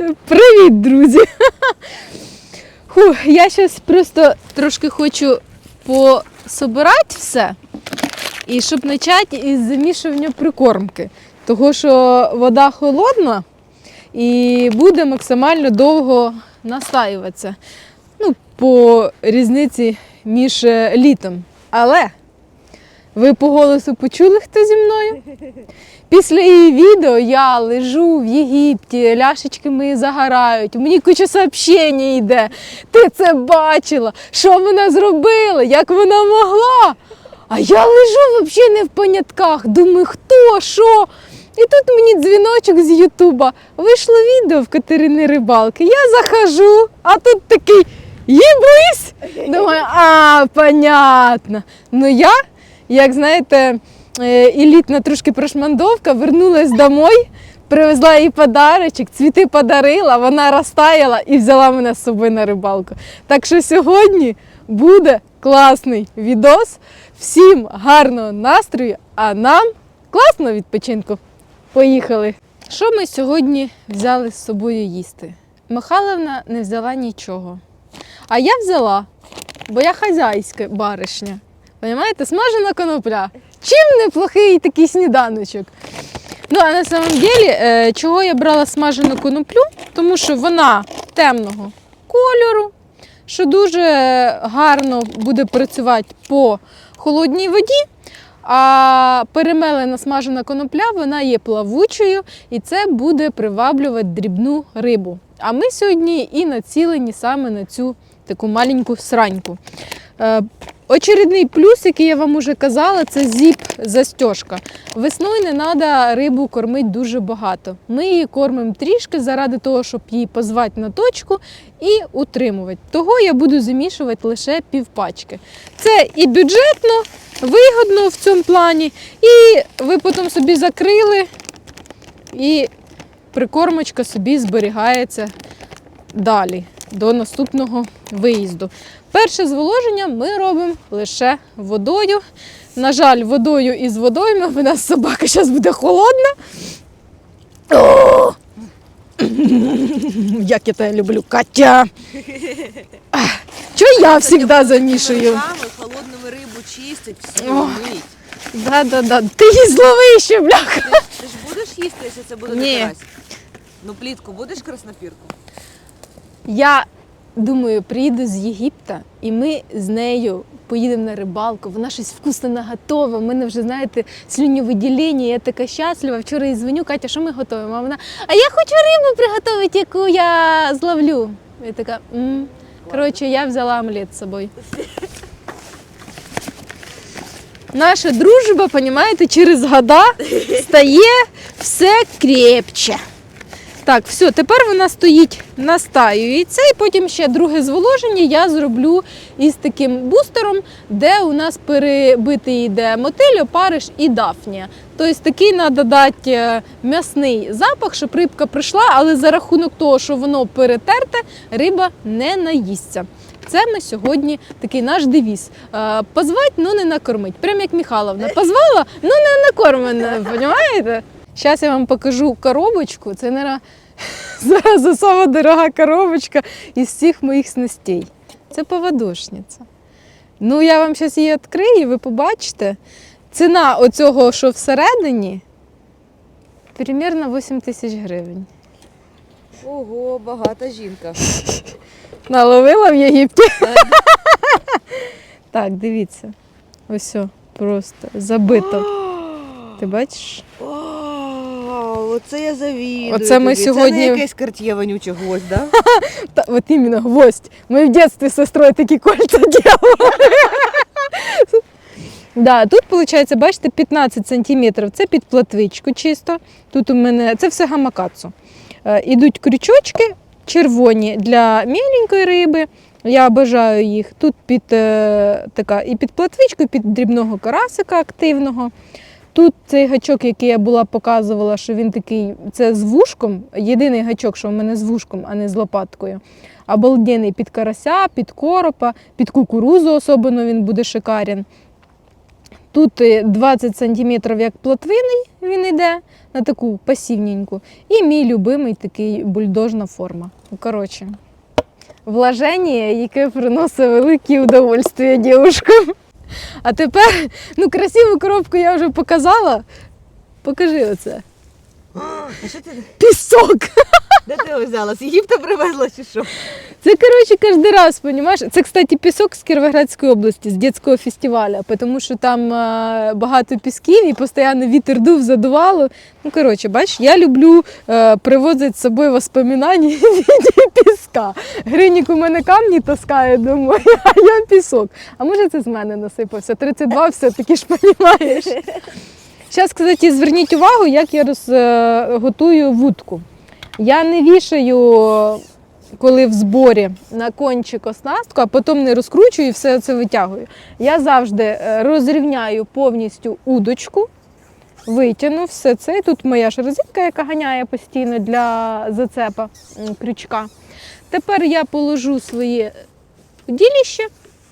Привіт, друзі! Фу, я зараз просто трошки хочу пособирати все. І щоб почати із замішування прикормки. Того що вода холодна і буде максимально довго настаюватися. Ну, по різниці між е, літом. Але ви по голосу почули, хто зі мною? Після її відео я лежу в Єгипті, ляшечки мої загорають, мені куча сообщень йде. Ти це бачила? Що вона зробила? Як вона могла? А я лежу взагалі не в понятках. Думаю, хто, що? І тут мені дзвіночок з Ютуба. Вийшло відео в Катерини Рибалки. Я захожу, а тут такий їбись. Думаю, а, понятно. Ну я, як знаєте, е, елітна трошки прошмандовка, вернулась домой, привезла їй подарочок, цвіти подарила, вона розтаяла і взяла мене з собою на рибалку. Так що сьогодні буде класний відос. Всім гарного настрою, а нам класного відпочинку. Поїхали! Що ми сьогодні взяли з собою їсти? Михайловна не взяла нічого. А я взяла, бо я хазяйська баришня. Понимаєте, смажена конопля. Чим неплохий такий сніданочок? Ну, а на самом деле, е, чого я брала смажену коноплю? Тому що вона темного кольору, що дуже гарно буде працювати по холодній воді. А перемелена смажена конопля вона є плавучою і це буде приваблювати дрібну рибу. А ми сьогодні і націлені саме на цю таку маленьку сраньку. Очередний плюс, який я вам уже казала, це зіп-застежка. Весною не треба рибу кормити дуже багато. Ми її кормимо трішки заради того, щоб її позвати на точку і утримувати. Того я буду замішувати лише півпачки. Це і бюджетно, вигодно в цьому плані, і ви потім собі закрили, і прикормочка собі зберігається далі до наступного виїзду. Перше зволоження ми робимо лише водою. На жаль, водою із водойми. У нас собака зараз буде холодна. О! Як я тебе люблю, Катя! Чого я завжди замішую? Холодними рибу чистить, Ох. мить. Да-да-да. Ти її злови ще, бляха. Ти, ти ж будеш їсти, якщо це буде Ні. карась? Ну плітку будеш краснопірку? Я думаю, приїду з Єгипта, і ми з нею поїдемо на рибалку. Вона щось вкусно наготова. У мене вже, знаєте, слюньовиділення, я така щаслива. Вчора їй дзвоню, Катя, що ми готуємо? А вона, а я хочу рибу приготувати, яку я зловлю. Я така, м коротше, я взяла омлет з собою. Наша дружба, розумієте, через года стає все крепче. Так, все, тепер вона стоїть, настаюється, і потім ще друге зволоження я зроблю із таким бустером, де у нас перебитий йде мотиль, опариш і дафнія. Тобто такий треба дати е, м'ясний запах, щоб рибка прийшла, але за рахунок того, що воно перетерте, риба не наїсться. Це ми сьогодні такий наш девіз. Е, Позвать, ну не накормить. Прям як Михайловна. Позвала, ну не накормлена, розумієте? Зараз я вам покажу коробочку. Це, мабуть, зараз сама дорога коробочка із всіх моїх снастей. Це поводошниця. Ну, я вам зараз її відкрию, ви побачите. Ціна оцього, що всередині, примерно 8 тисяч гривень. Ого, багата жінка. Наловила в Єгипті. так, дивіться. Ось просто забито. Ти бачиш? Оце я завідую. Оце ми тобі. сьогодні- Це не якесь карт'є вонюче гвоздь, да? Та, от іменно гвоздь. Ми в дитинстві з сестрою такі кольця ділили. Да, тут, виходить, бачите, 15 сантиметрів. Це під платвичку чисто. Тут у мене це все гамакацу. Е, Ідуть крючочки червоні для міленької риби. Я бажаю їх. Тут під е, така і під платвичку, і під дрібного карасика активного. Тут цей гачок, який я була показувала, що він такий, це з вушком. Єдиний гачок, що в мене з вушком, а не з лопаткою. Обалденний під карася, під коропа, під кукурузу особливо він буде шикарен. Тут е, 20 см як плотвиний він йде на таку пасівненьку. І мій любимий такий бульдожна форма. Коротше, вложення, яке приносить велике удовольствие дівчинкам. А тепер, ну, красиву коробку я вже показала. Покажи оце. А що ти? Пісок! Де ти його взяла? З Єгипта привезла чи що? Це, коротше, кожен раз, розумієш? Це, кстати, пісок з Кіровоградської області, з дитячого фестивалю, тому що там е, багато пісків і постійно вітер дув, задувало. Ну, коротше, бачиш, я люблю е, привозити з собою воспоминання в піска. Гринік у мене камні таскає домой, а я пісок. А може це з мене насипався? 32 все-таки ж розумієш. Зараз, кстати, зверніть увагу, як я роз, е, вудку. Я не вішаю коли в зборі на кончик оснастку, а потім не розкручую і все це витягую. Я завжди е, розрівняю повністю удочку, витягну все це. І Тут моя ж яка ганяє постійно для зацепа крючка. Тепер я положу своє діліще,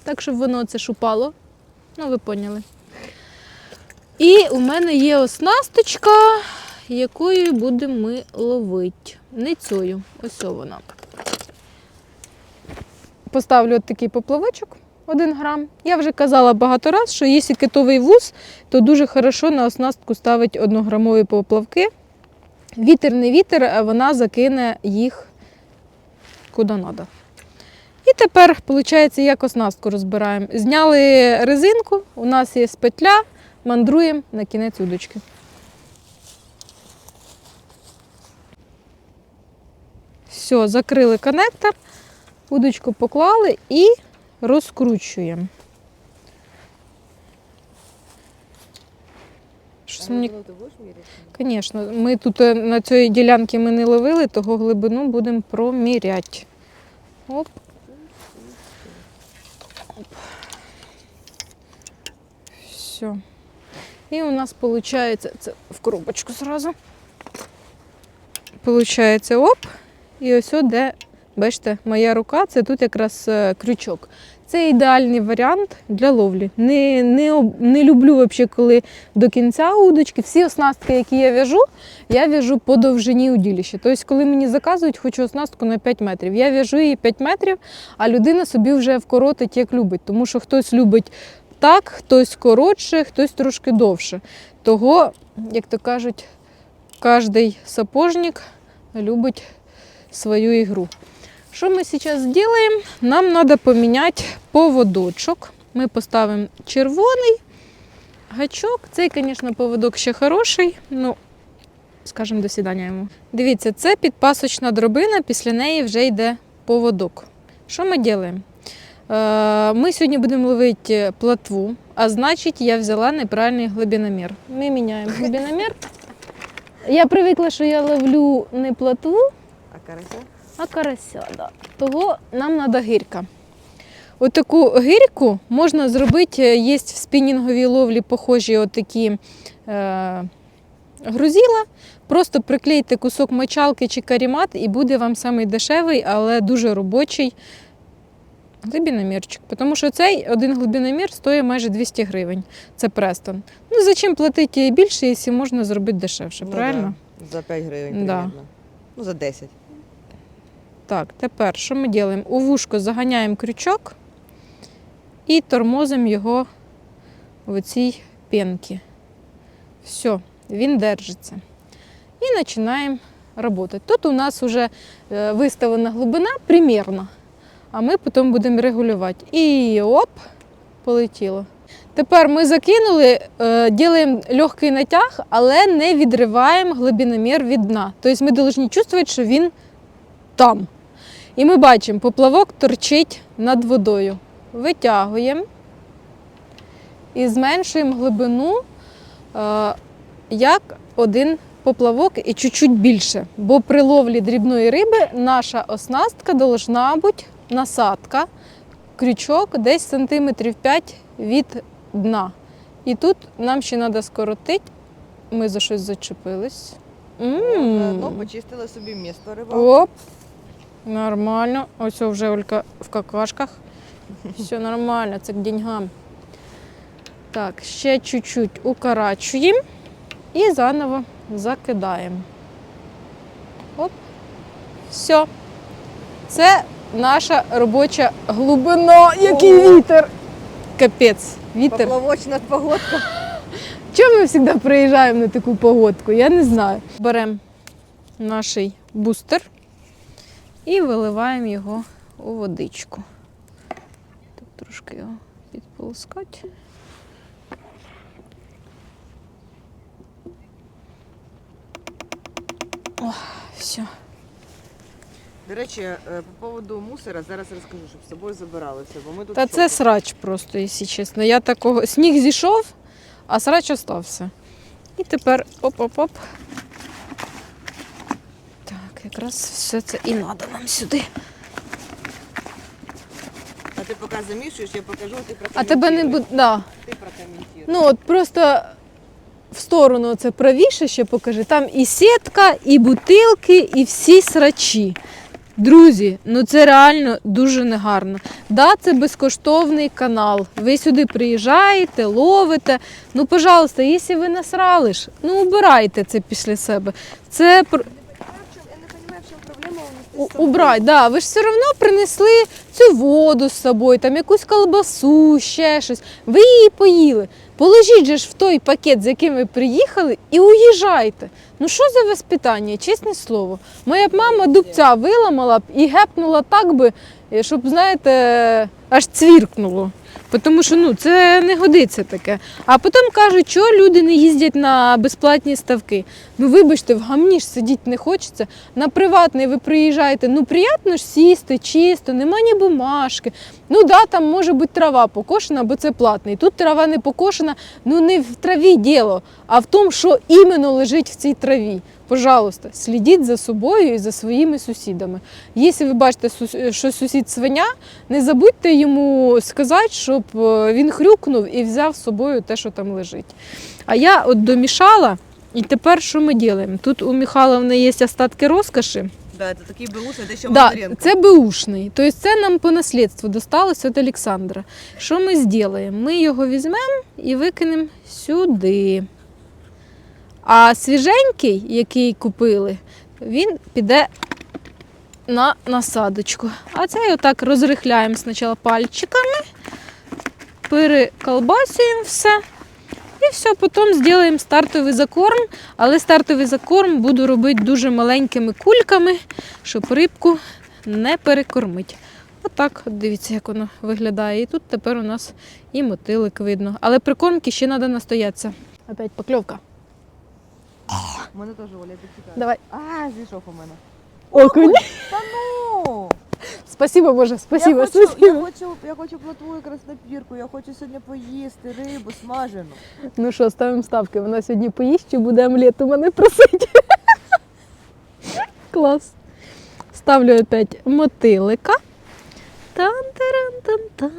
так щоб воно це шупало. Ну, ви поняли. І у мене є оснасточка, якою будемо ми ловити. Не цією, ось вона. Поставлю от такий поплавочок 1 грам. Я вже казала багато разів, що якщо китовий вуз, то дуже хорошо на оснастку ставить однограмові поплавки. Вітер не вітер, вона закине їх куди треба. І тепер, виходить, як оснастку розбираємо. Зняли резинку, у нас є петля, мандруємо на кінець удочки. Все, закрили коннектор, удочку поклали і розкручуємо. Щось мені? Звісно, ми тут е, на цій ділянці ми не ловили, того глибину будемо проміряти. Оп. Оп. Все. І у нас виходить, це в коробочку зразу. Получається оп. І ось де, бачите, моя рука, це тут якраз е, крючок. Це ідеальний варіант для ловлі. Не, не, не люблю взагалі, коли до кінця удочки. Всі оснастки, які я в'яжу, я в'яжу по довжині удилища. Тобто, коли мені заказують, хочу оснастку на 5 метрів. Я в'яжу її 5 метрів, а людина собі вже вкоротить, як любить. Тому що хтось любить так, хтось коротше, хтось трошки довше. Того, як то кажуть, кожен сапожник любить свою ігру. Що ми зараз зробимо? Нам треба поміняти поводочок. Ми поставимо червоний гачок. Цей, звісно, поводок ще хороший. Ну, скажімо, до сідання йому. Дивіться, це підпасочна дробина, після неї вже йде поводок. Що ми робимо? Е, Ми сьогодні будемо ловити платву, а значить, я взяла неправильний глибиномір. Ми міняємо глибиномір. Я привикла, що я ловлю не платву, А карася? а карася. Да. Того нам треба гирька. Отаку гирьку можна зробити, є в спінінговій ловлі похожі отакі е, грузіла. Просто приклейте кусок мочалки чи карімат, і буде вам самий дешевий, але дуже робочий глибиномірчик. Тому що цей один глибиномір стоїть майже 200 гривень. Це Престон. Ну, зачем платити більше, якщо можна зробити дешевше, Ну правильно? да, За 5 гривень Да. примерно. Ну, за 10. Так, тепер що ми робимо? У вушко заганяємо крючок і тормозимо його в цій пенці. Все, він держиться. І починаємо працювати. Тут у нас вже е, виставлена глибина примірно, а ми потім будемо регулювати. І оп, полетіло. Тепер ми закинули, е, робимо легкий натяг, але не відриваємо глибиномір від дна. Тобто ми повинні чувствувати, що він там. І ми бачимо, поплавок торчить над водою. Витягуємо і зменшуємо глибину е, як один поплавок і чуть-чуть більше. Бо при ловлі дрібної риби наша оснастка должна бути насадка, крючок десь сантиметрів 5 від дна. І тут нам ще треба скоротити. Ми за щось зачепились. Ну, почистила собі місто риба. Оп. Нормально. Ось вже Олька в какашках. Все нормально, це к деньгам. Так, ще чуть-чуть укорачуємо і заново закидаємо. Оп. Все. Це наша робоча глибина. Який вітер! Капець, вітер. Поплавочна погодка. Чому ми завжди приїжджаємо на таку погодку? Я не знаю. Беремо наш бустер і виливаємо його у водичку. Так, трошки його підполоскати. О, все. До речі, е, по поводу мусора зараз розкажу, щоб з собою забирали все, бо ми тут Та це срач просто, якщо чесно. Я такого. Сніг зійшов, а срач остався. І тепер оп-оп-оп. Так, якраз все це і треба нам сюди. А ти поки замішуєш, я покажу, ти прокоментуєш. А тебе не буде. Да. Ти прокоментуєш. Ну от просто в сторону це правіше ще покажи. Там і сітка, і бутилки, і всі срачі. Друзі, ну це реально дуже негарно. Да, це безкоштовний канал. Ви сюди приїжджаєте, ловите. Ну, пожалуйста, якщо ви насрали ж, ну убирайте це після себе. Це убрать, да. Ви ж все одно принесли цю воду з собою, там якусь колбасу, ще щось. Ви її поїли. Положіть же ж в той пакет, з яким ви приїхали, і уїжджайте. Ну що за воспитання, чесне слово. Моя б мама дубця виламала б і гепнула так би, е, щоб, знаєте, аж цвіркнуло. Тому що ну, це не годиться таке. А потім кажуть, що люди не їздять на безплатні ставки. Ну, вибачте, в гамні ж сидіти не хочеться. На приватний ви приїжджаєте, ну приємно ж сісти, чисто, нема ні бумажки. Ну да, там може бути трава покошена, бо це платний. Тут трава не покошена, ну не в траві діло, а в тому, що іменно лежить в цій траві. Пожалуйста, слідіть за собою і за своїми сусідами. Якщо ви бачите, що сусід свиня, не забудьте йому сказати, щоб е, він хрюкнув і взяв з собою те, що там лежить. А я от домішала, і тепер що ми робимо? Тут у Михайловни є остатки розкоші. Да, це такий беушний, де ще Да, це беушний. Тобто це нам по наслідству досталося від Олександра. Що ми зробимо? Ми його візьмемо і викинемо сюди. А свіженький, який купили, він піде на насадочку. А цей отак розрихляємо спочатку пальчиками, переколбасуємо все. І все, потім зробимо стартовий закорм, але стартовий закорм буду робити дуже маленькими кульками, щоб рибку не перекормити. Отак, от дивіться, як воно виглядає. І тут тепер у нас і мотилик видно. Але прикормки ще треба настоятися. Опять покльовка. У мене теж Оля підчекає. Давай. А, зійшов у мене. Окунь. Та ну! Спасибо, Боже, спасибо, я, хочу, я, спасибо. хочу, я хочу плотву і краснопірку, я хочу сьогодні поїсти рибу смажену. Ну що, ставимо ставки. Вона сьогодні поїсть чи буде омлет у мене просить. Клас. Ставлю опять мотилика. Тан-таран-тан-тан.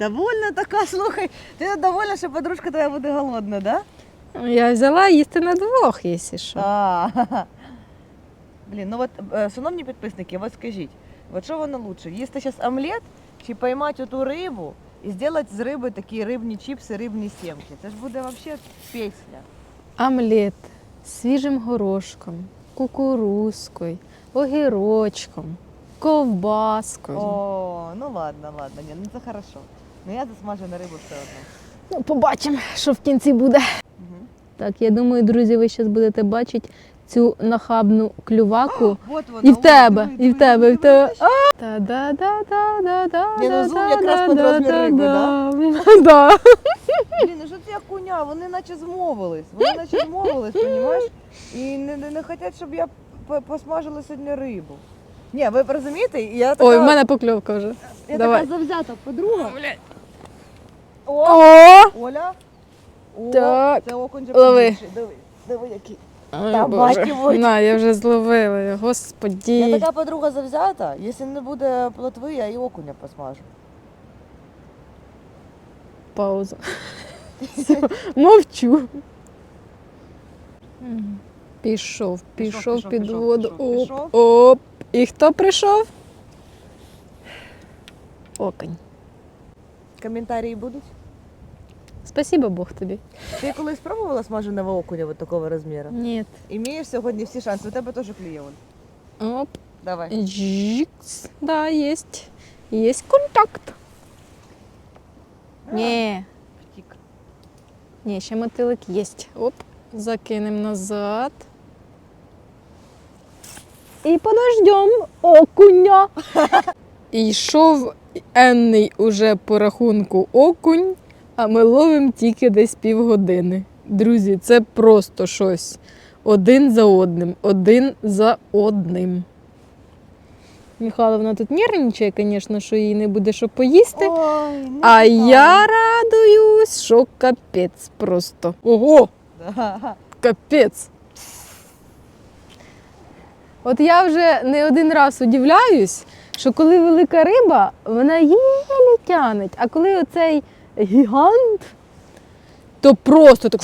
Довольна така, слухай. Ти довольна, що подружка твоя буде голодна, да? Я взяла їсти на двох, якщо що. А, Блін, ну от, е, шановні підписники, от скажіть, от що воно лучше, їсти зараз омлет чи поймати оту рибу і зробити з риби такі рибні чіпси, рибні сімки? Це ж буде взагалі пісня. Омлет з свіжим горошком, кукурузкою, огірочком, ковбаскою. О, ну ладно, ладно, ні, ну це хорошо. Ну я засмажена рибу все одно. Ну, побачимо, що в кінці буде. Так, я думаю, друзі, ви зараз будете бачити цю нахабну клюваку. От вона, І в тебе, і в тебе, і в тебе. та да да да да да Ні, ну, зуб якраз під розмір риби, да? Да. Блін, ну що це як куня? Вони наче змовились. Вони наче змовились, розумієш? І не, не, не хочуть, щоб я п- посмажила сьогодні рибу. Ні, ви розумієте? Я така, Ой, в мене покльовка вже. я давай. така завзята подруга. О, О! Оля. О, Так. Це окунь же Лови. побільший. Диви, диви який. Ой, Та Боже. На, я вже зловила його, Я господі. така подруга завзята. Якщо не буде плотви, я і окуня посмажу. Пауза. Все, мовчу. Пішов, пішов пішов, під пішов, воду. пішов, Оп, пішов. оп. І хто прийшов? Окунь. Коментарі будуть? Спасибо Бог тобі. Ти колись пробувала смаженого окуня вот такого розміру? Ні. Імієш сьогодні всі шанси. У тебе теж клює. Оль. Оп. Давай. Жікс. Да, есть. Есть контакт. Ні. Втік. Ні, ще мотилик єсть. Оп, закинемо назад. І подождем окуня. І йшов енний уже по рахунку окунь, а ми ловимо тільки десь півгодини. Друзі, це просто щось. Один за одним, один за одним. Михайловна тут нервничає, звісно, що їй не буде що поїсти. Ой, не А я радуюсь, що капець просто. Ого, Да. капець. От я вже не один раз удивляюсь, що коли велика риба, вона єлі тянеть, а коли оцей гігант, то просто так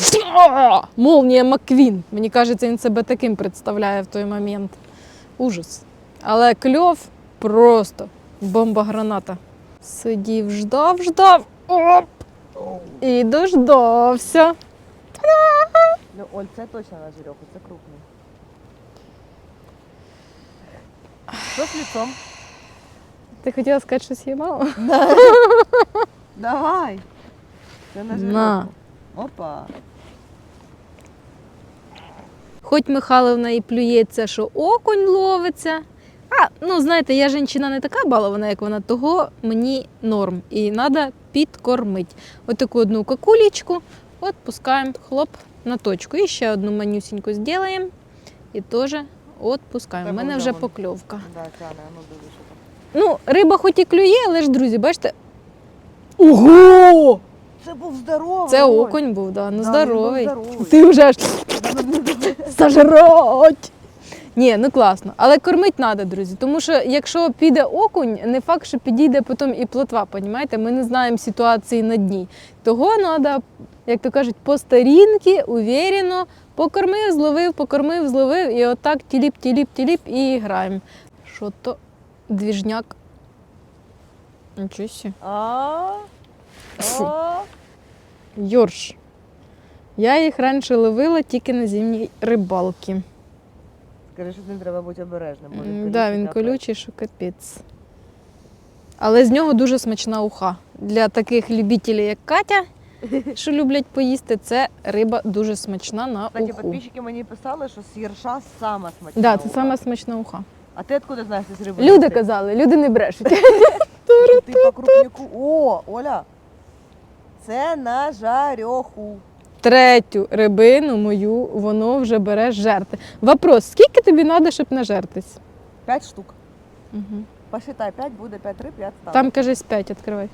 молнія Маквін. Мені кажеться, він себе таким представляє в той момент. Ужас. Але кльов просто бомба граната. Сидів, ждав, ждав. Оп! І дождався. Ну, Оль, це точно на жирьоху, це крупний. Що з лицом? Ти хотіла сказати, що з'їмала? Давай. Це на жирьоху. На. Опа. Хоч Михайловна і плюється, що окунь ловиться. А, ну знаєте, я жінка не така балована, як вона, того мені норм. І треба підкормити. Ось таку одну какулечку, от пускаємо хлоп на точку. І ще одну манюсіньку зробимо. І теж відпускаємо. У мене вже покльовка. Да, тяне, ну. Ну, риба хоч і клює, але ж, друзі, бачите. Ого! Це був здоровий. Це Оль. окунь був, да, ну Да, він був здоровий. здоровий. Ти вже ж сожрать. Ні, ну класно. Але кормити треба, друзі. Тому що якщо піде окунь, не факт, що підійде потім і плотва, понімаєте? Ми не знаємо ситуації на дні. Того треба, як то кажуть, по старінки, уверено, покормив, зловив, покормив, зловив, і отак тіліп, тіліп, тіліп і граємо. Що то двіжняк? Нічого. А? Фу. Йорш. Я їх раніше ловила тільки на зимній рибалці. Скажи, що з ним треба бути обережним. він да, він колючий, що капець. Але з нього дуже смачна уха. Для таких любителів, як Катя, що люблять поїсти, це риба дуже смачна на Кстати, уху. підписчики мені писали, що сірша сама смачна. Да, це уха. сама смачна уха. А ти откуда знаєш, з риби? Люди казали, люди не брешуть. Ти по крупняку. О, Оля. Це на жарьоху. Третю рибину мою воно вже бере жерти. Вопрос: скільки тобі треба, щоб нажертись? П'ять штук. Угу. Посчитай, п'ять буде, п'ять риб, п'ять стало. Там кажись 5, відкривай.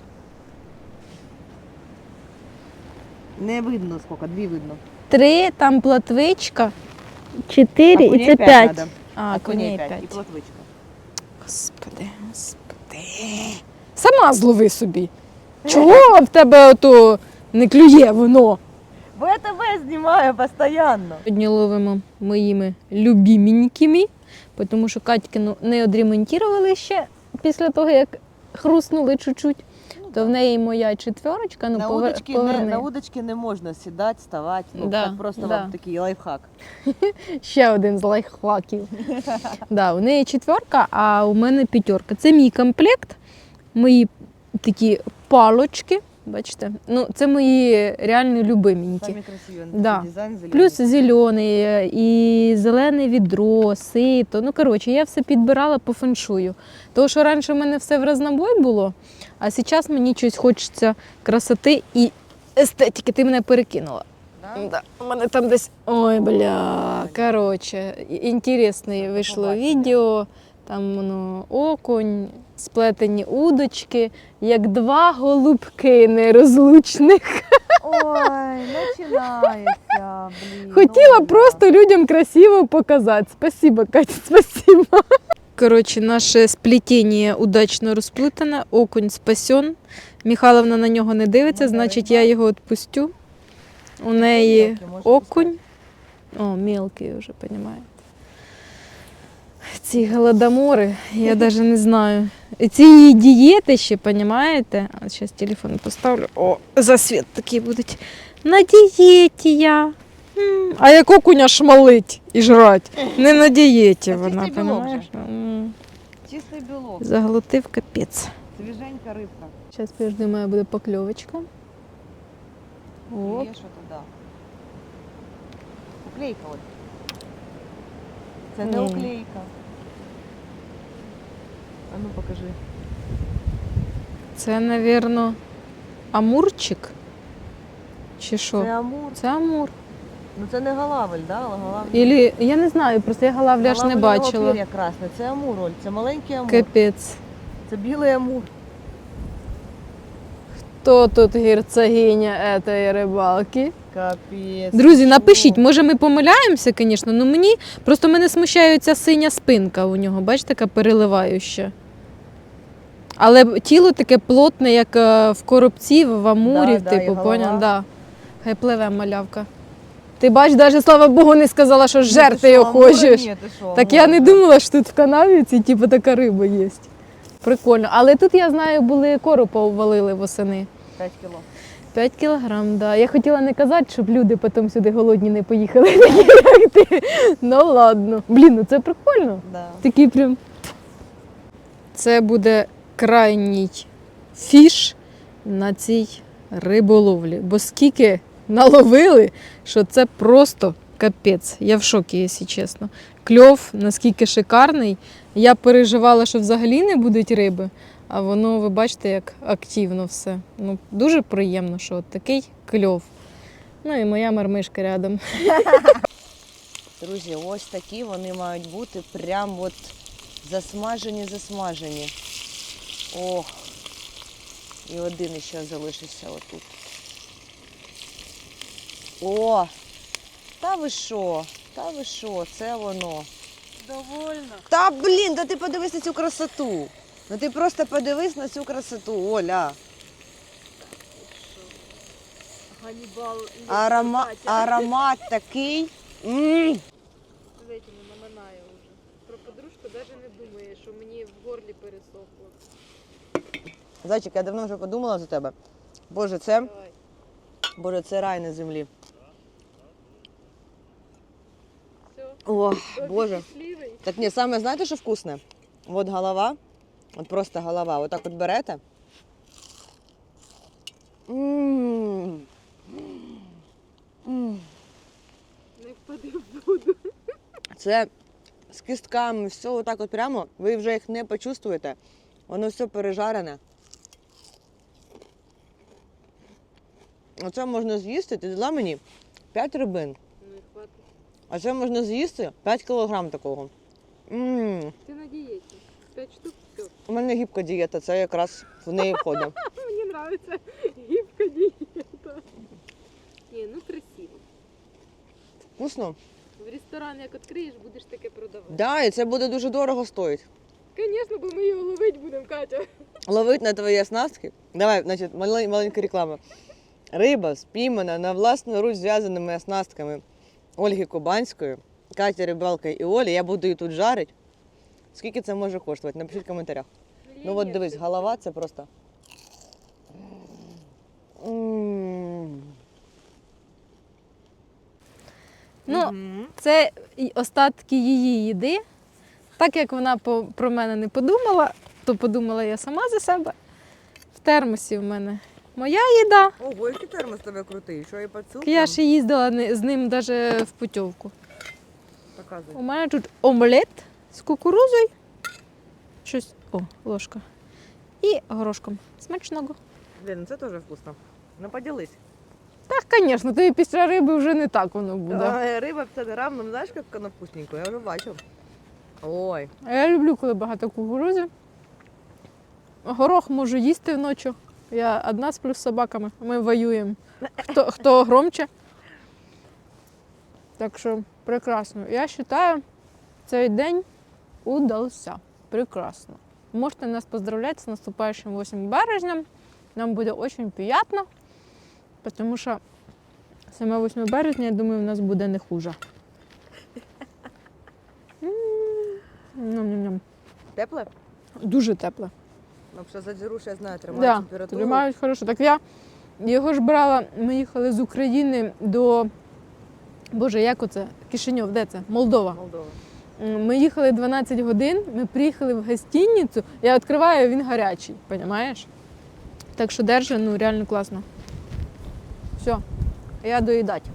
Не видно скільки, дві видно. Три, там платвичка, чотири і це п'ять п'ять. надо. А, коней п'ять і п'ять. плотвичка. Господи, господи. Сама злови собі. Чого в тебе ото не клює воно? Бо я тебе знімаю постійно. Сьогодні ловимо моїми любіменькими, тому що Катькину не одремонтували ще після того, як хруснули чуть-чуть. То в неї моя четверочка, ну на, повер... удочки не, на удочки не можна сідати, ставати. Ну, Да, так просто да. вам такий лайфхак. Ще один з лайфхаків. да, у неї четверка, а у мене п'ятерка. Це мій комплект, мої такі палочки. Бачите? Ну, це мої реально любименькі. Самі. Да. Дизайн зелений. Плюс зелений, і зелене відро, сито. Ну, коротше, я все підбирала по феншую. Тому що раніше в мене все в разнобой було, а зараз мені щось хочеться красоти і естетики. Ти мене перекинула. Да? Да, у мене там десь. Ой, бля. Коротше, інтересне вийшло відео. Там воно окунь, сплетені удочки, як два голубки нерозлучних. Ой, починається, блін. Хотіла ну, просто людям красиво показати. Спасибо, Катя, спасибо. Коротше, наше сплетіння удачно розплутане, окунь спасен. Михайловна на нього не дивиться, Мене значить я його відпустю. У неї окунь. О, мелкий вже, розумієте. Ці голодомори, я навіть не знаю. Ці її дієти ще, розумієте? Зараз телефон поставлю. О, засвіт такий буде. На дієті я. А як окуня шмалить і жрать? Не на дієті вона, чистий білок розумієш? Чистий білок, Заглотив капець. свіженька рибка. Зараз підожди, моя буде покльовочка. Оп. Є що туди. Уклейка от. Це не уклейка. А ну покажи. Це, напевно, амурчик? Чи що? Це амур. Це амур. Ну це не галавель, да? Галавель. Ілі, я не знаю, просто я галавля ж не Галавельного бачила. пір'я красне. Це амур, Оль. Це маленький амур. Капець. Це білий амур. Хто тут герцогиня цієї рибалки? Капець. Друзі, напишіть, може ми помиляємося, звісно, але мені просто мене смущає ця синя спинка у нього, бачите, така переливаюча. Але тіло таке плотне, як е, в коробці, в амурів, Да, типу, поняв? Да. Хай пливе малявка. Ти бач, навіть слава Богу, не сказала, що жерти його хочеш. Так я не думала, що тут в канаві типу, така риба є. Прикольно. Але тут я знаю, були коропа увалили восени. 5 кіло. 5 кілограм, да. Я хотіла не казати, щоб люди потім сюди голодні не поїхали, як ти. Ну ладно. Блін, ну це прикольно. Да. Такий прям. Це буде крайній фіш на цій риболовлі. Бо скільки наловили, що це просто капець. Я в шокі, якщо чесно. Кльов наскільки шикарний. Я переживала, що взагалі не будуть риби, а воно, ви бачите, як активно все. Ну, дуже приємно, що от такий кльов. Ну і моя мармишка рядом. Друзі, ось такі вони мають бути прям от засмажені, засмажені. Ох. І один ще залишився отут. О! Та ви що? Та ви що? Це воно. Довольно. Та блін, да ти подивись на цю красоту. Ну ти просто подивись на цю красоту, Оля. Ганібал. Арома... Аромат такий. м З этими наминає уже. Про подружку навіть не думає, що мені в горлі пересохло. Зайчик, я давно вже подумала за тебе. Боже, це, Боже, це рай на землі. О, Боже. Так ні, саме знаєте, що вкусне? От голова, от просто голова, отак от берете. Не впади в воду. Це з кістками, все отак от прямо, ви вже їх не почувствуєте. Воно все пережарене. Оце можна з'їсти, ти дала мені 5 рибин. Ну. А це можна з'їсти 5 кілограм такого. М, Ти на дієті. П'ять штук, все. У мене гібка дієта, це якраз в неї входить. Мені подобається гібка дієта. Ні, ну красиво. Вкусно? В ресторан як відкриєш, будеш таке продавати. Да, і це буде дуже дорого стоїть. Звісно, бо ми його ловити будемо, Катя. Ловить на твої оснастки. Давай, значить, малень- маленька реклама. Риба спіймана на власну руч зв'язаними оснастками Ольги Кубанської, Каті Рибалка і Олі. Я буду її тут жарити. Скільки це може коштувати? Напишіть в коментарях. Ну от дивись, голова це просто. Ну, Це остатки її їди. Так як вона про мене не подумала, то подумала я сама за себе. В термосі в мене моя їда. Ого, який термос тебе крутий, що і пацюк? Я ще їздила з ним навіть в путівку. Показуй. У мене тут омлет з кукурузою. Щось. О, ложка. І горошком. Смачного. Блін, ну це теж вкусно. Ну поділись. Так, звісно, тобі після риби вже не так воно буде. Да. Риба 50 грам, ну знаєш, як воно вкусненько, я вже бачу. Ой. А я люблю, коли багато кукурузи. Горох можу їсти вночі. Я одна сплю з собаками. Ми воюємо. Хто, хто громче. Так що прекрасно. Я вважаю, цей день удався. Прекрасно. Можете нас поздравляти з наступаючим 8 березня. Нам буде дуже приємно, тому що саме 8 березня, я думаю, у нас буде не хуже. Ням-ням-ням. Тепле? Дуже тепле. Ну, що задзіруш, я знаю, тримає Да, температуру. тримають хорошо. Так я його ж брала, ми їхали з України до. Боже, як оце? Кишиньов, де це? Молдова. Молдова. Ми їхали 12 годин, ми приїхали в гостиницю, я відкриваю, він гарячий, розумієш? Так що держи, ну реально класно. Все, я доїдати.